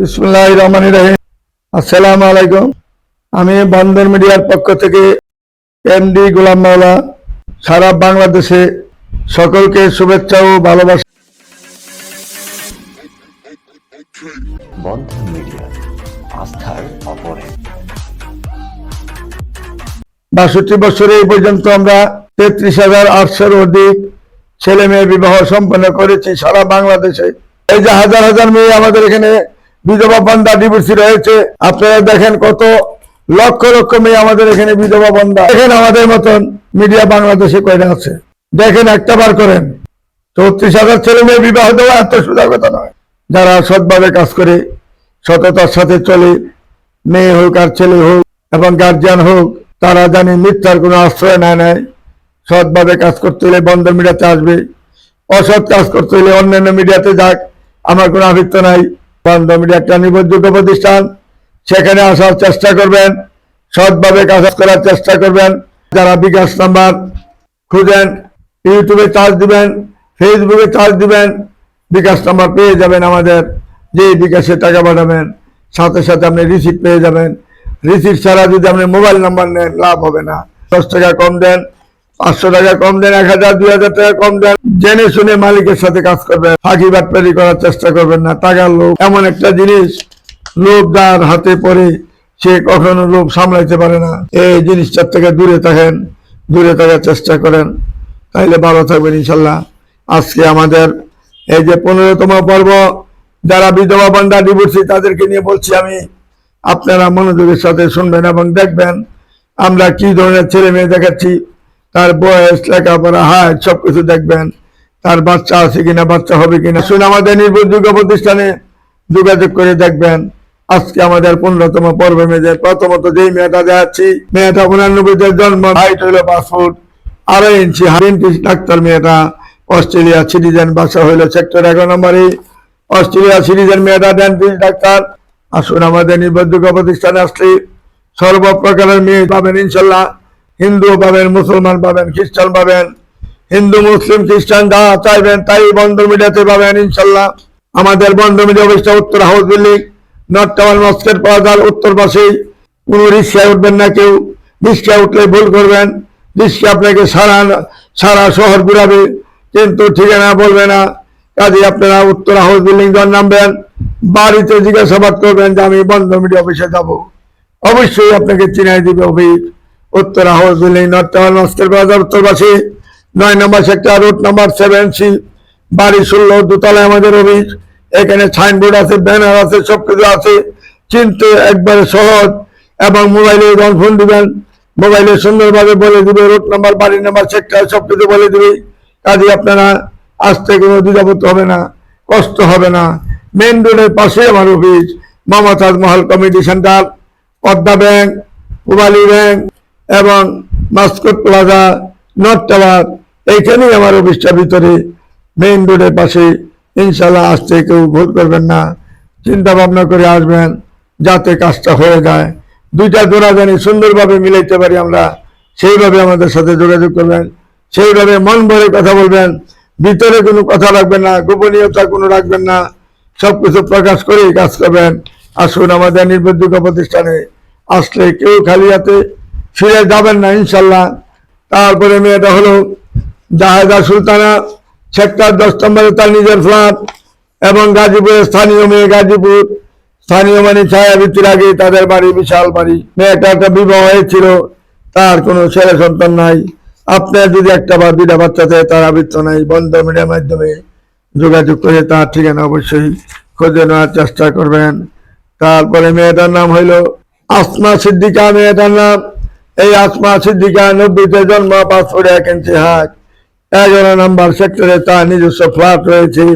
বিসমুল্লাহ রহমান রহিম। আসসালামু আলাইকুম। আমি বন্দর মিডিয়ার পক্ষ থেকে এমডি গোলাম মাওলা সারা বাংলাদেশে সকলকে শুভেচ্ছা ও ভালোবাসা। বন্ধন মিডিয়া আস্থার অপরে। বাষট্টি বছরে এই পর্যন্ত আমরা তেত্রিশ হাজার আটশোর অধিক ছেলে মেয়ে বিবাহ সম্পন্ন করেছি সারা বাংলাদেশে। এই যে হাজার হাজার মেয়ে আমাদের এখানে বিধবা বন্ধা ডিভোর্সি রয়েছে। আপনারা দেখেন কত লক্ষ লক্ষ মেয়ে আমাদের এখানে বিধবা বন্ধা। দেখেন আমাদের মতন মিডিয়া বাংলাদেশে কয়টা আছে। দেখেন একটা বার করেন। চৌত্রিশ হাজার ছেলে মেয়ে বিবাহ দেওয়া এত সোজা কথা নয়। যারা সৎভাবে কাজ করে, সততার সাথে চলে, মেয়ে হোক আর ছেলে হোক এবং গার্জিয়ান হোক, তারা জানি মিথ্যার কোনো আশ্রয় নেয় নেয় সৎভাবে কাজ করতে হলে বন্ধ মিডিয়াতে আসবে। অসৎ কাজ করতে হলে অন্যান্য মিডিয়াতে যাক। আমার কোনো আবৃত্ত নাই। মিডিয়া একটা নির্ভরযোগ্য প্রতিষ্ঠান, সেখানে আসার চেষ্টা করবেন, সৎভাবে কাজ করার চেষ্টা করবেন, যারা বিকাশ নাম্বার খুঁজেন, ইউটিউবে চার্জ দিবেন, ফেসবুকে চার্জ দিবেন, বিকাশ নাম্বার পেয়ে যাবেন আমাদের যে বিকাশে টাকা পাঠাবেন, সাথে সাথে আপনি রিসিপ্ট পেয়ে যাবেন। রিসিপ্ট ছাড়া যদি আপনি মোবাইল নাম্বার নেন, লাভ হবে না। দশ টাকা কম দেন পাঁচশো টাকা কম দেন, এক হাজার, দুই হাজার টাকা কম দেন। জেনে শুনে মালিকের সাথে কাজ করবেন, ফাঁকি বাটপারি করার চেষ্টা করবেন না। টাকার লোভ এমন একটা জিনিস, লোভ যার হাতে পড়ে, সে কখনো লোভ সামলাইতে পারে না। এই জিনিসটার থেকে দূরে থাকেন, দূরে থাকার চেষ্টা করেন। তাইলে ভালো থাকবেন ইনশাল্লাহ। আজকে আমাদের এই যে পনেরোতম পর্ব, যারা বিধবা বন্ধা ডিভোর্সি তাদেরকে নিয়ে বলছি আমি, আপনারা মনোযোগের সাথে শুনবেন এবং দেখবেন আমরা কি ধরনের ছেলে মেয়ে দেখাচ্ছি। তার বয়স, লেখাপড়া, হায়, সবকিছু দেখবেন। তার বাচ্চা আছে কিনা, বাচ্চা হবে কিনা, শুনে আমাদের নির্ভরযোগ্য প্রতিষ্ঠানে যোগাযোগ করে দেখবেন। আজকে আমাদের পনেরোতম পর্ব মেয়েদের প্রথমত যেই মেয়েটা দেখাচ্ছি, মেয়েটা উনানব্বইদের জন্ম হাইট হইল পাঁচ ফুট, আড়াই ইঞ্চি ডেন্টিস্ট ডাক্তার মেয়েটা, অস্ট্রেলিয়া সিটিজেন বাসা হইল সেক্টর এগারো নম্বরে অস্ট্রেলিয়া সিটিজেন মেয়েটা ডেন্টিস্ট ডাক্তার। আসুন আমাদের নির্ভরযোগ্য প্রতিষ্ঠানে আসলে সর্বপ্রকারের মেয়ে পাবেন ইনশাল্লাহ। হিন্দু পাবেন, মুসলমান পাবেন, খ্রিস্টান পাবেন, হিন্দু, মুসলিম, খ্রিস্টান, যা চাইবেন, তাই বন্ধ মিডিয়াতে পাবেন, ইনশাল্লাহ। আমাদের বন্ধ মিডিয়া অফিসটা উত্তর হাউস বিল্ডিং, নর্থ টাওয়ার মস্কের পাওয়া উত্তর পাশেই। কোনো রিক্সায় উঠবেন না কেউ। রিক্সায় উঠলে ভুল করবেন। রিক্সা আপনাকে সারা সারা শহর ঘুরাবে, কিন্তু ঠিকানা বলবে না। কাজে আপনারা উত্তর হাউস বিল্ডিং যখন নামবেন, বাড়িতে জিজ্ঞাসাবাদ করবেন যে আমি বন্ধ মিডিয়া অফিসে যাব। অবশ্যই আপনাকে চিনাই দিবে অফিস উত্তর হাউস বিল্ডিং নর্থ টাওয়ার মস্কের বাজার উত্তরপাশে নয় number sector, route number seven C, বাড়ি ষোলো, দোতলায় আমাদের অফিস। এখানে সাইনবোর্ড আছে ব্যানার আছে, সবকিছু আছে। চিনতে একবারে সহজ এবং মোবাইলে যখন ফোন দিবেন। মোবাইলে সুন্দরভাবে বলে দিবে, রুট নাম্বার, বাড়ি নাম্বার, সেক্টর, সবকিছু বলে দিবে। কাজে আপনারা আসতে কোনো দ্বিধাবোধ হবে না, কষ্ট হবে না। মেন রোডের পাশে আমার office Momtaz Mahal committee center, Padma bank Pubali bank এবং মাস্কট প্লাজা, নর্থ টাওয়ার, এইখানেই আমার অফিসটার ভিতরে মেইন রোডের পাশে। ইনশাল্লাহ আসতে কেউ ভুল করবেন না। চিন্তা ভাবনা করে আসবেন, যাতে কাজটা হয়ে যায়। দুইটা জোড়া জানি সুন্দরভাবে মিলাইতে পারি আমরা, সেইভাবে আমাদের সাথে যোগাযোগ করবেন। সেইভাবে মন ভরে কথা বলবেন। ভিতরে কোনো কথা রাখবেন না, গোপনীয়তা কোনো রাখবেন না। সব কিছু প্রকাশ করেই কাজ করবেন। আসুন আমাদের নির্ভরযোগ্য প্রতিষ্ঠানে। আসলে কেউ খালি হাতে ফিরে যাবেন না, ইনশাল্লাহ। তারপরে মেয়েটা হলো জাহেদা সুলতানা, সেক্টর দশ নম্বরে তার নিজের ফ্ল্যাট এবং গাজীপুরের স্থানীয় মেয়ে গাজীপুর। স্থানীয় মানে ছায়াবৃত্তির আগে তাদের বাড়ি, বিশাল বাড়ি। মেয়েটা একটা বিবাহ হয়েছিল তার কোনো ছেলে সন্তান নাই। আপনার যদি একটা বা দুটা বাচ্চা থাকে তার আবৃত্ত নাই। বন্ধ মিডিয়ার মাধ্যমে যোগাযোগ করে তার ঠিকানা অবশ্যই খুঁজে নেওয়ার চেষ্টা করবেন। তারপরে মেয়েটার নাম হইল আসমা সিদ্দিকা। মেয়েটার নাম এই আসমা সিদ্দিকা নব্বইতে জন্ম পাঁচশো এক ইঞ্চি হাট এগারো নম্বর সেক্টরে তার নিজস্ব ফ্ল্যাট রয়েছে।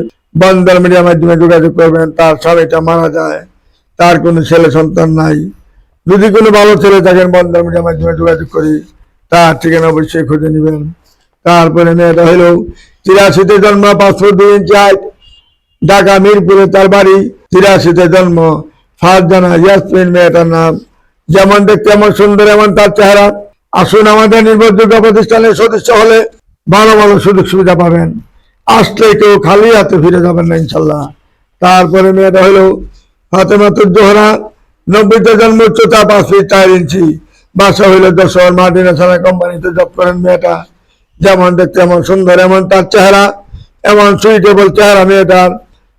বন্দর মিডিয়ার মাধ্যমে যোগাযোগ করবেন, তার স্বামীটা মারা যায়। তার কোনো ছেলে সন্তান নাই। যদি কোনো ভালো ছেলে থাকেন, বন্দর মিডিয়ার মাধ্যমে যোগাযোগ করি তার ঠিকানা অবশ্যই খুঁজে নেবেন। তারপরে মেয়েটা হলো তিরাশিতে জন্ম পাঁচশো দুই ইঞ্চি হাইট, ঢাকা মিরপুরে তার বাড়ি। তিরাশিতে জন্ম, ফারজানা ইয়াসমিন মেয়েটার নাম। যেমন দেখতে এমন সুন্দর, এমন তার চেহারা। আসুন আমাদের নির্ভরযোগ্য প্রতিষ্ঠানের সদস্য হলে ভালো ভালো সুযোগ সুবিধা পাবেন। আসলে কেউ খালি হাতে ফিরে যাবেন না, ইনশাল্লাহ। তারপরে মেয়েটা হলো ফাতেমাতুর জোহরা নব্বইতে জন্ম, উচ্চতা পাঁচ ফিট চার ইঞ্চি। বাসা হইল যশোর, মার্টিনা থানা কোম্পানিতে জব করেন মেয়েটা। যেমন দেখতে এমন সুন্দর, এমন তার চেহারা। এমন সুইটেবল চেহারা মেয়েটার।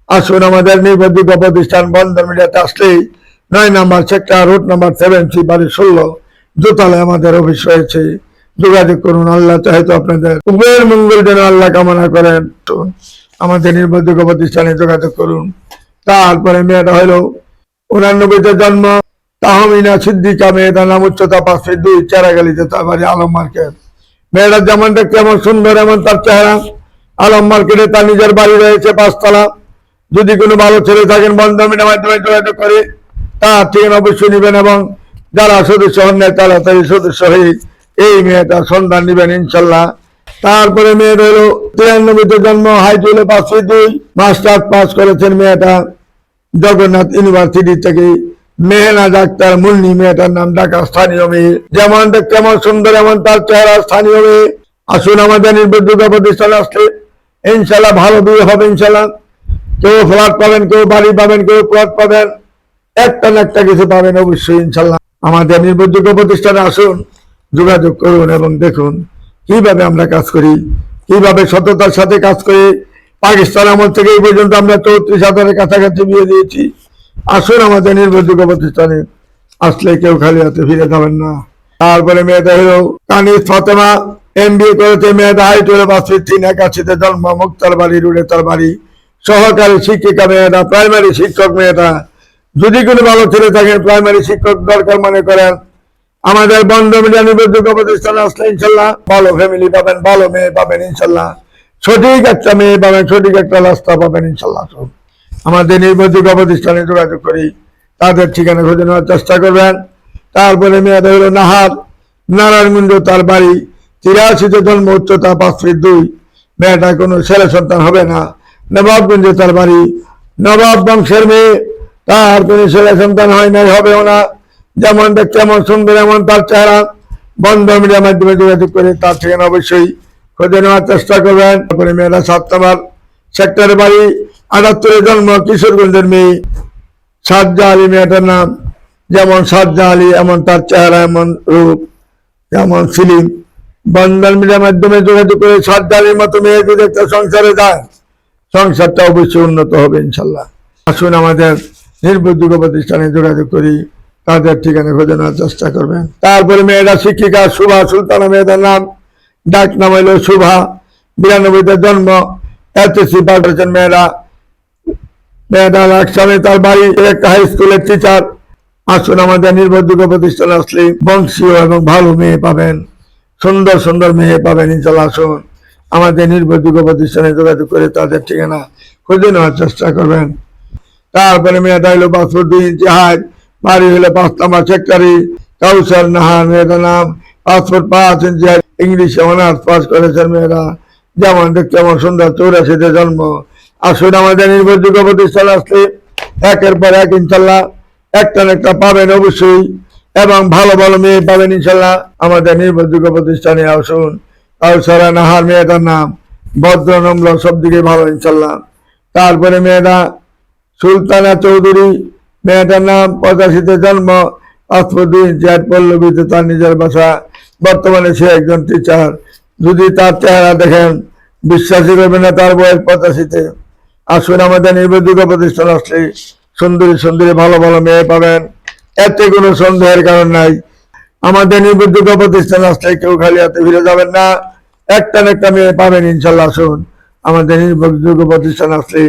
আসুন আমাদের নির্ভরযোগ্য প্রতিষ্ঠান বন্ধন মিডিয়াতে আসলেই নয় number sector route number seven C বাড়ি ষোলো। দোতলায় আমাদের অফিস রয়েছে। যোগাযোগ করুন, আল্লাহ চাহিত আপনাদের উভয়ের মঙ্গল যেন আল্লাহ কামনা করেন। তো আমাদের নির্ভরযোগ্য প্রতিষ্ঠানে যোগাযোগ করুন। তারপরে মেয়েটা হলো উনানব্বইতে জন্ম, তাহমিনা সিদ্দিকা মেয়েটার নাম উচ্চতা পাঁচ দুই, চারাগালিতে তার বাড়ি আলম মার্কেট। মেয়েটা যেমন দেখতে এমন সুন্দর, এমন তার চেহারা। আলম মার্কেটে তার নিজের বাড়ি রয়েছে পাঁচতলা। যদি কোনো ভালো ছেলে থাকেন বন্ধমিনের মাধ্যমে যোগাযোগ করে। তার ঠিকানা অবশ্যই নেবেন এবং যারা সদস্য হন নাই তাড়াতাড়ি সদস্য হয়ে এই মেয়েটার সন্ধান নেবেন ইনশাল্লাহ। তারপরে মেয়ের হলো তিরানব্বইতে জন্ম হাইট হলো পাঁচ ফিট দুই মাস্টার পাস করেছেন মেয়েটা জগন্নাথ ইউনিভার্সিটি থেকে। মেহনা ডাক্তার মুন্নি মেয়েটার নাম ঢাকা স্থানীয় মেয়ে। যেমন দেখতে এমন সুন্দর, এমন তার চেহারা স্থানীয় মেয়ে। আসুন আমাদের নির্ভরযোগ্য প্রতিষ্ঠানে আসলে ইনশাল্লাহ ভালো বিয়ে হবে ইনশাল্লাহ। কেউ ফ্ল্যাট পাবেন, কেউ বাড়ি পাবেন, কেউ প্লট পাবেন। একটা না একটা কিছু পাবেন অবশ্যই, ইনশাল্লাহ। আমাদের নির্ভরযোগ্য প্রতিষ্ঠানে আসুন, যোগাযোগ করুন এবং দেখুন কীভাবে আমরা কাজ করি, কীভাবে সততার সাথে কাজ করি। পাকিস্তান আমল থেকে এই পর্যন্ত আমরা চৌত্রিশ হাজারের কাছাকাছি বিয়ে দিয়েছি। আসুন আমাদের নির্ভরযোগ্য প্রতিষ্ঠানে, আসলে কেউ খালি হাতে ফিরে যাবেন না। তারপরে মেয়েটা হলো কানিস ফাতেমা এম বি করেছে মেয়েটা হাইট হলো বাস ফিট তিন একাশিতে জন্ম, মুক্তার বাড়ি রুড়ে তার বাড়ি। সহকারী শিক্ষিকা মেয়েটা প্রাইমারি শিক্ষক মেয়েটা যদি কোনো ভালো ছেলে থাকেন প্রাইমারি শিক্ষক দরকার মনে করেন, আমাদের বন্ধ মিডিয়া নির্ভরযোগ্য প্রতিষ্ঠানে আসলে ইনশাল্লাহ ভালো ফ্যামিলি পাবেন, ভালো মেয়ে পাবেন ইনশাল্লাহ। সঠিক একটা মেয়ে পাবেন, সঠিক একটা রাস্তা পাবেন ইনশাল্লাহ। আমাদের নির্ভরযোগ্য প্রতিষ্ঠানে যোগাযোগ করি, তাদের ঠিকানা খুঁজে নেওয়ার চেষ্টা করবেন। তারপরে মেয়েটা হলো নাহার নারায়ণগঞ্জ তার বাড়ি, তিরাশিতে জন্ম, উচ্চতা পাঁচ ফিট দুই। মেয়েটা কোনো ছেলে সন্তান হবে না। নবাবগঞ্জে তার বাড়ি, নবাব বংশের মেয়ে তার কোনো ছেলে সন্তান হয় নাই, হবেও না। যেমন দেখতে এমন সুন্দর, এমন তার চেহারা। বন্ধ মিডিয়ার মাধ্যমে যোগাযোগ করে তার ঠিকানা অবশ্যই। খোঁজে নেওয়ার চেষ্টা করবেন। তারপরে মেয়েরা সাত সেক্টরের বাড়ি, আটাত্তরের জন্ম, কিশোরগঞ্জের মেয়ে, সাজ্জা আলী মেয়েটার নাম। যেমন সাজ্জা আলী, এমন তার চেহারা, এমন রূপ যেমন ফিলিম বন্ধন মিডিয়ার মাধ্যমে যোগাযোগ করে সাজ্জা আলীর মতো মেয়ে যদি একটা সংসারে যায়, সংসারটা অবশ্যই উন্নত হবে, ইনশাল্লাহ। আসুন আমাদের নির্ভরযোগ্য প্রতিষ্ঠানে যোগাযোগ করি, তাদের ঠিকানা খুঁজে নেওয়ার চেষ্টা করবেন। তারপরে মেয়েরা শিক্ষিকা শুভা সুলতানা মেয়েদের নাম, ডাক নাম হইল শুভা বিরানব্বইতে জন্ম এসএসসি পাস করেছেন মেয়েরা। মেয়েরা একসাথে তার বাড়ি একটা হাই স্কুলের টিচার আসুন আমাদের নির্ভরযোগ্য প্রতিষ্ঠানে আসলে বংশীয় এবং ভালো মেয়ে পাবেন, সুন্দর সুন্দর মেয়ে পাবেন ইনশাল্লাহ, আসুন। আমাদের নির্ভরযোগ্য প্রতিষ্ঠানে যোগাযোগ করে তাদের ঠিকানা খুঁজে নেওয়ার চেষ্টা করবেন। তারপরে মেয়েটা হলো পাসপোর্ট দুই ইঞ্চি হাইট বাড়ি হলো পাঁচ নম্বর সেক্টরি। কাউসার নাহার মেয়েটার নাম পাসপোর্ট পাঁচ ইঞ্চি হাইট ইংলিশে অনার্স পাস করেছেন মেয়েরা। যেমন দেখতে এমন সুন্দর চৌরাশিতে জন্ম। আসুন আমাদের নির্ভরযোগ্য প্রতিষ্ঠান আসলে একের পর এক, ইনশাল্লাহ একটা একটা পাবেন অবশ্যই। এবং ভালো ভালো মেয়ে পাবেন ইনশাল্লাহ আমাদের নির্ভরযোগ্য প্রতিষ্ঠানে আসুন। কাউসারা নাহার মেয়েটার নাম ভদ্র নম্র সব দিকে ভালো ইনশাল্লাহ। তারপরে মেয়েটা সুলতানা চৌধুরী, মেয়েটার নাম পঁচাশিতে জন্ম ইঞ্চি আট পল্লবীতে তার নিজের বাসা। বর্তমানে সে একজন টিচার যদি তার চেহারা দেখেন বিশ্বাসই করবেন না, তার বয়স পঁচাশিতে। আসুন আমাদের নির্ভরযোগ্য প্রতিষ্ঠান আসলে সুন্দরী সুন্দরী, ভালো ভালো মেয়ে পাবেন। এতে কোনো সন্দেহের কারণ নাই। আমাদের নির্ভরযোগ্য প্রতিষ্ঠান আসলে কেউ খালি হাতে ফিরে যাবেন না। একটা না একটা মেয়ে পাবেন, ইনশাল্লাহ আসুন। আমাদের নির্ভরযোগ্য প্রতিষ্ঠান আসলে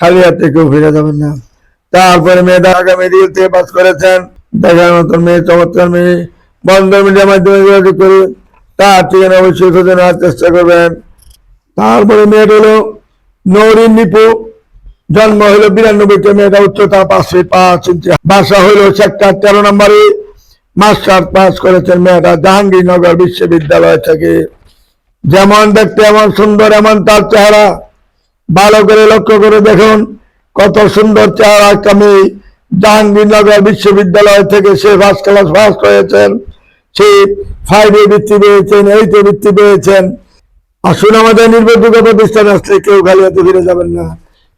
খালি হাতে কেউ ফিরে যাবেন না। তারপরে মেয়েটা আগামী রিল থেকে পাস করেছেন। দেখার মতন মেয়ে, চমৎকার মেয়ে। বন্ধ মিডিয়ার মাধ্যমে যোগাযোগ করে তার ঠিকানা অবশ্যই খুঁজে নেওয়ার চেষ্টা করবেন। তারপরে মেয়েটা হলো নৌরিন নিপু। জন্ম হলো বিরানব্বইতে মেয়েটা উচ্চতা পাঁচ পাঁচ ইঞ্চি। বাসা হলো সেক্টর তেরো নম্বরে। মাস্টার পাস করেছেন মেয়েটা জাহাঙ্গীরনগর বিশ্ববিদ্যালয় থেকে। যেমন দেখতে এমন সুন্দর, এমন তার চেহারা। ভালো করে লক্ষ্য করে দেখুন কত সুন্দর চেহারা একটা মেয়ে জাহাঙ্গীরনগর বিশ্ববিদ্যালয় থেকে সে ফার্স্ট ক্লাস ফার্স্ট হয়েছেন। সে ফাইভে বৃত্তি পেয়েছেন এইটে বৃত্তি পেয়েছেন। আসুন আমাদের নির্ভরযোগ্য প্রতিষ্ঠান আসলে কেউ খালি হাতে ফিরে যাবেন না।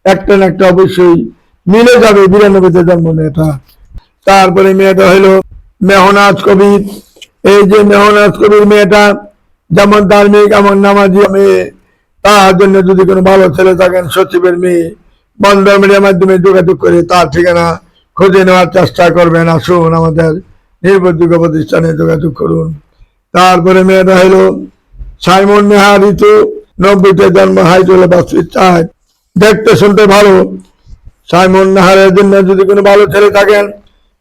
একটা না একটা অবশ্যই মিলে যাবে বিরানব্বইতে জন্ম মেয়েটা তারপরে মেয়েটা হলো মেহনাজ কবির। এই যে মেহনাজ কবির মেয়েটা, যেমন ধার্মিক, এমন নামাজি মেয়ে। তার জন্য যদি কোনো ভালো ছেলে থাকেন, সচিবের মেয়ে বন্ধ মিডিয়ার মাধ্যমে যোগাযোগ করে তার ঠিকানা খুঁজে নেওয়ার চেষ্টা করবেন। আসুন আমাদের নির্ভরযোগ্য প্রতিষ্ঠানে যোগাযোগ করুন। তারপরে মেয়েটা হলো সাইমন নেহা ঋতু, নব্বইতে জন্ম হাইটোলে বাস্তির চায় দেখতে শুনতে ভালো। সাইমন নাহারের জন্য যদি কোনো ভালো ছেলে থাকেন,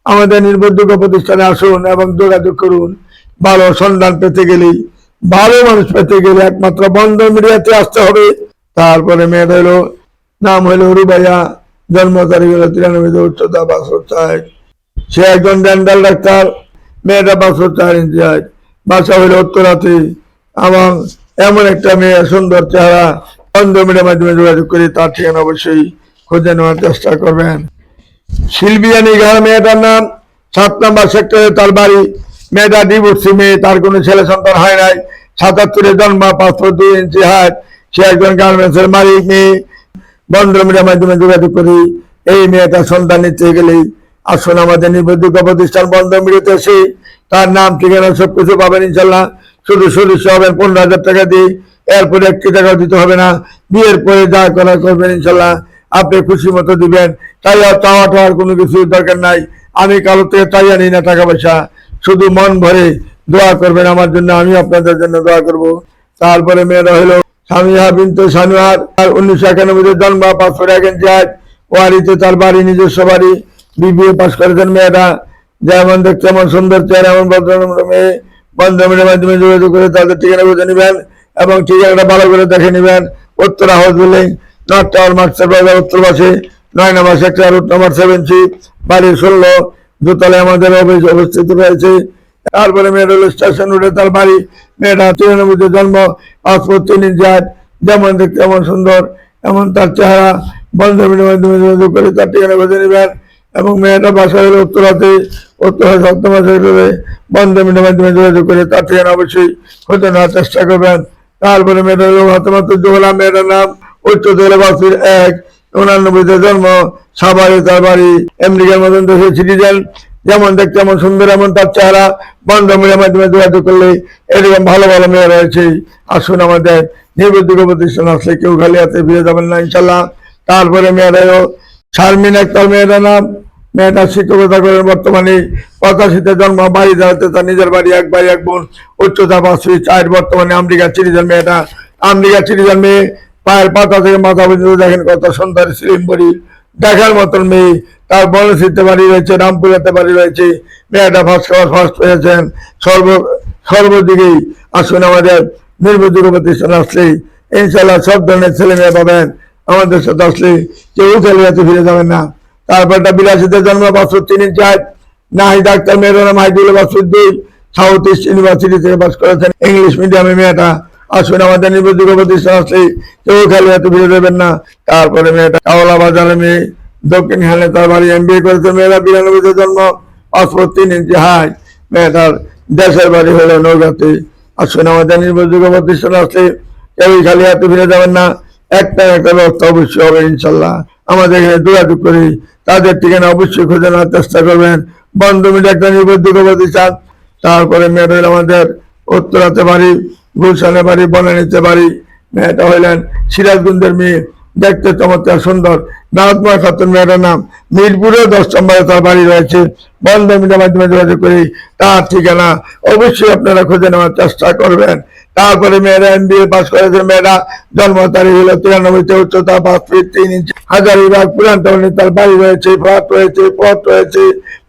আমাদের নির্ভরযোগ্য প্রতিষ্ঠানে আসুন এবং যোগাযোগ করুন। ভালো সন্ধান পেতে গেলেই ভালো মানুষ পেতে গেলে একমাত্র বন্ধ মিডিয়াতে আসতে হবে। তারপরে মেয়েটা হলো নাম হলো রুবাইয়া, জন্ম তারিখ হলো তিরানব্বই উচ্চতা বাসর চায় সে একজন ডেন্টাল ডাক্তার, মেয়েটা বাসর চার ইঞ্চি হয় বাসা হলো উত্তরাতে। এবং এমন একটা মেয়ে, সুন্দর চেহারা। বন্ধ মিডিয়ার মাধ্যমে যোগাযোগ করে, তার ঠিকানা অবশ্যই খুঁজে নেওয়ার চেষ্টা করবেন। শিল্পিয়া নিগার মেয়েটার নাম সাত নম্বর সেক্টরে তার বাড়ি। মেয়েটা ডিভোর্সি মেয়ে তার কোনো ছেলে সন্তান হয় নাই। সাতাত্তরে জন্ম, পাঁচ ফুট দুই ইঞ্চি হাত। সে একজন গার্মেন্টসের মালিক, মেয়ে। বন্ধ মিডিয়ার মাধ্যমে যোগাযোগ করি। এই মেয়েটা সন্তান নিতে গেলেই আসুন আমাদের নির্ভরযোগ্য প্রতিষ্ঠান বন্ধ মিডিয়াতে এসে তার নাম, ঠিকানা সব কিছু পাবেন ইনশাল্লাহ শুধু সদস্য হবেন পনেরো হাজার টাকা দিয়ে। এরপরে একটি টাকা দিতে হবে না। বিয়ের পরে যা করা করবেন ইনশাল্লাহ আপনি খুশি মতো দিবেন। তাই আর চাওয়া টাওয়ার কোনো কিছু দরকার নাই। আমি কারও থেকে চাই আনি না টাকা পয়সা। শুধু মন ভরে দোয়া করবেন আমার জন্য আমি আপনাদের জন্য দোয়া করব। তারপরে মেয়েরা হলো সামিয়া বিন্তু সানুয়ার, আর উনিশশো একানব্বইতে জন্ম পাস করে ইঞ্চি আট ওয়ারিতে তার বাড়ি, নিজস্ব বাড়ি, বিবিএ পাস করেছেন মেয়েরা। যেমন দেখতে এমন সুন্দর চেহারা, এমন ভদ্রনম্র মেয়ে। বন্ধমের মাধ্যমে যোগাযোগ করে তাদের ঠিকানা বুঝে নেবেন এবং ঠিকানাটা ভালো করে দেখে নেবেন। Uttara house building north tower মার্চের বাজার উত্তর পাশে নয় number sector, route number seven C, বাড়ি ষোলো দোতলায় আমাদের অফিস অবস্থিত রয়েছে। তারপরে হলো স্টেশন রোডে, তার বাড়ি। মেয়েটা তিরানব্বইতে জন্ম, পাসপোর্ট তিন আট যেমন দেখতে এমন সুন্দর, এমন তার চেহারা। বন্ধমের মাধ্যমে যোগাযোগ করে তার ঠিকানা বুঝে নেবেন এবং মেয়েটা বাসা হলো উত্তরাতে উত্তরা সপ্তম সেক্টরে বন্ধমের মাধ্যমে যোগাযোগ করে তার ঠিকানা অবশ্যই খুঁজে নেওয়ার চেষ্টা করবেন। তারপরে মেয়েটা হলো হাতমাত্র জোহলা মেয়েটার নাম উচ্চ উচ্চতর বাসির এক উনানব্বইতে জন্ম সাভারে তার বাড়ি আমেরিকার মতন দেশের সিটিজেন যেমন দেখতে এমন সুন্দর, এমন তার চেহারা। বন্ধ মিডিয়ার মাধ্যমে যোগাযোগ করলে এরকম ভালো ভালো মেয়ে রয়েছে। আসুন আমাদের নির্বুদ্ধিক প্রতিষ্ঠান আসলে কেউ খালি হাতে ফিরে যাবেন না, ইনশাল্লাহ। তারপরে মেয়েরাও শারমিন একটার মেয়েরা নাম। মেয়েটা শিক্ষকতা করেন বর্তমানে পঁচাশিতে জন্ম, বাড়ি দাঁড়াতে তার নিজের বাড়ি, এক ভাই, এক বোন, উচ্চতা পাঁচ ফিট চার, বর্তমানে আমেরিকার সিটিজেন মেয়েটা। আমেরিকার সিটিজেন মেয়ে পায়ের পাতা থেকে মাথা পর্যন্ত দেখেন কত সুন্দর বডি, দেখার মতন মেয়ে। তার বনশিতে বাড়ি রয়েছে, রামপুরাতে বাড়ি রয়েছে। মেয়েটা ফার্স্ট ক্লাস ফার্স্ট পেয়েছেন সর্ব, সর্বদিকেই আসুন আমাদের নির্ভরযোগ্য প্রতিষ্ঠান আসলেই ইনশাল্লাহ সব ধরনের ছেলে মেয়ে পাবেন। আমাদের সাথে আসলে কেউ ছেলে হাতে ফিরে যাবেন না। তারপর একটা বিলাসিতে জন্ম বছর তিনি চার নাহি ডাক্তার মেয়ের নাম হাইদুল দুই। সাউথ ইস্ট ইউনিভার্সিটি থেকে পাস করেছেন ইংলিশ মিডিয়ামে মেয়েটা। আসুন আমাদের নির্ভরযোগ্য প্রতিষ্ঠান আসলে কেউ খেলে হাতে ফিরে দেবেন না। তারপরে মেয়েটা কাওলা বাজারে মেয়ে, দক্ষিণ হালে তার বাড়ি এম বিএ করেছে, মেয়েরা বিরানব্বইতে জন্ম পাসপোর্ট তিন ইঞ্চি হাই। মেয়েটার দেশের বাড়ি হলো নৌকাতে আসুন আমাদের নির্ভরযোগ্য প্রতিষ্ঠান আসলে কেউই খালি এত ফিরে যাবেন না। একটা একটা ব্যবস্থা অবশ্যই হবে, ইনশাল্লাহ। আমাদের এখানে যোগাযোগ করি। তাদের ঠিকানা অবশ্যই খুঁজে নেওয়ার চেষ্টা করবেন। বন্ধু মিলে একটা নির্ভরযোগ্য প্রতিষ্ঠান তারপরে হলো আমাদের উত্তরাতে বাড়ি। গুলশানে বাড়ি, বনানীতে বাড়ি, মেয়েটা হইলেন সিরাজগঞ্জের মেয়ে, দেখতে চমৎকার সুন্দর। নারদময় খাতুন মেয়েটার নাম মিরপুরে দশ নম্বরে তার বাড়ি রয়েছে। বন্ধ মিডিয়ার মাধ্যমে যোগাযোগ করি, তার ঠিকানা অবশ্যই আপনারা খুঁজে নেওয়ার চেষ্টা করবেন। তারপরে মেয়েরা এম বি এ পাস করেছে মেয়েরা জন্ম তারিখ হলো তিরানব্বইতে উচ্চতা পাঁচ ফিট তিন ইঞ্চি হাজারিবাগ, পুরান তার বাড়ি রয়েছে, ফ্ল্যাট রয়েছে, পথ রয়েছে,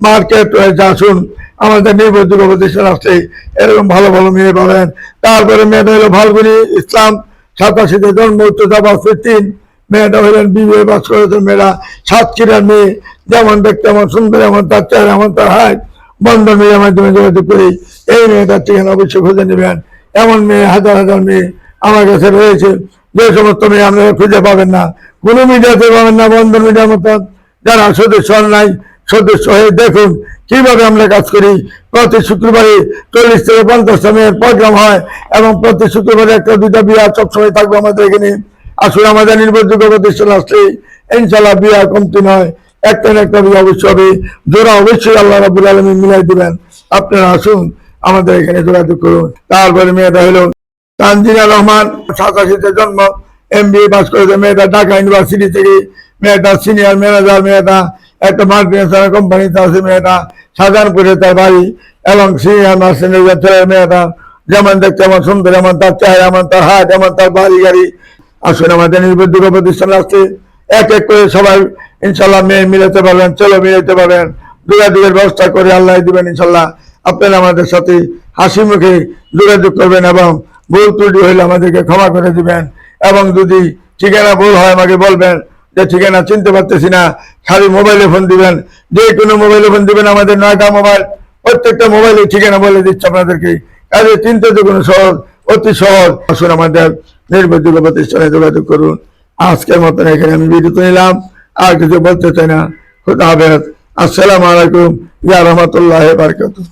মার্কেট রয়েছে। আসুন আমাদের নির্ভরযোগ্য প্রতিষ্ঠান আসছে। এরকম ভালো ভালো মেয়ে পাবেন। তারপরে মেয়েটা হলো ফাল্গুনি, ইসলাম, সাতাশিতে জন্ম, উচ্চতা পাঁচ ফিট তিন মেয়েটা হলেন বিবিএ পাস করেছেন মেয়েরা, সাতক্ষীরার মেয়ে। যেমন দেখতে এমন সুন্দর এমন তার চেহারা এমন তার হাইট বন্ধন মেয়ের মাধ্যমে যোগাযোগ করি। এই মেয়েটার ঠিকানা অবশ্যই খুঁজে নেবেন। এমন মেয়ে, হাজার হাজার মেয়ে আমার কাছে রয়েছে। যে সমস্ত মেয়ে আপনারা খুঁজে পাবেন না। কোনো মিডিয়াতে পাবেন না, বন্ধন মিডিয়ার মতন। যারা সদস্য নাই, সদস্য হয়ে দেখুন। কীভাবে আমরা কাজ করি, প্রতি শুক্রবারে চল্লিশ থেকে পঞ্চাশটা মেয়ের প্রোগ্রাম হয় এবং প্রতি শুক্রবারে একটা দুইটা বিয়া সবসময় থাকবে আমাদের এখানে। আসলে আমাদের নির্ভরযোগ্য প্রতিষ্ঠান আসলে ইনশাল্লাহ বিয়া কমতি নয়, একটা না একটা বিয়ে অবশ্যই হবে। জোড়া অবশ্যই আল্লাহ রাবুল আলমী মিলাই দিবেন। আপনারা আসুন আমাদের এখানে যোগাযোগ করুন। তারপরে মেয়েটা হলো তানজিনা রহমান, সাতাশিতে জন্ম। এম বি এ পাস করেছে, মেয়েটা ঢাকা ইউনিভার্সিটি থেকে, মেয়েটা সিনিয়র ম্যানেজার মেয়েটা একটা মাল্টিনেশনাল কোম্পানিতে আছে, মেয়েটা শাহজাহানপুরে তার বাড়ি, এবং সিনিয়র মার্সেন্টের ছেলে মেয়েটা যেমন দেখতে যেমন সুন্দর, যেমন তার চেহারা, যেমন তার হাত, যেমন তার বাড়ি গাড়ি। আসুন, আমাদের নির্ভরযোগ্য প্রতিষ্ঠান আসছে এক এক করে সবাই ইনশাল্লাহ মেয়ে মিলাতে পারবেন, ছেলে মিলাতে পারবেন। যোগাযোগের ব্যবস্থা করে আল্লাহ দিবেন ইনশাল্লাহ। আপনারা আমাদের সাথে হাসি মুখে যোগাযোগ করবেন এবং ভুল ত্রুটি হইলে আমাদেরকে ক্ষমা করে দিবেন। এবং যদি ঠিকানা ভুল হয়, আমাকে বলবেন যে ঠিকানা চিনতে পারতেছি না, খালি মোবাইলে ফোন দিবেন। যে কোনো মোবাইলে ফোন দিবেন, আমাদের নয়টা মোবাইল প্রত্যেকটা মোবাইলে ঠিকানা বলে দিচ্ছে আপনাদেরকে। কাজে চিনতে তো কোনো সহজ অতি সহজ আসুন আমাদের নির্ভরযোগ্য প্রতিষ্ঠানে যোগাযোগ করুন। আজকের মতন এখানে আমি বিরত নিলাম আর কিছু বলতে চাই না। খুদা হাফেজ। আসসালামু আলাইকুম। ইয়া রহমতুল্লাহ বারকাতুহ।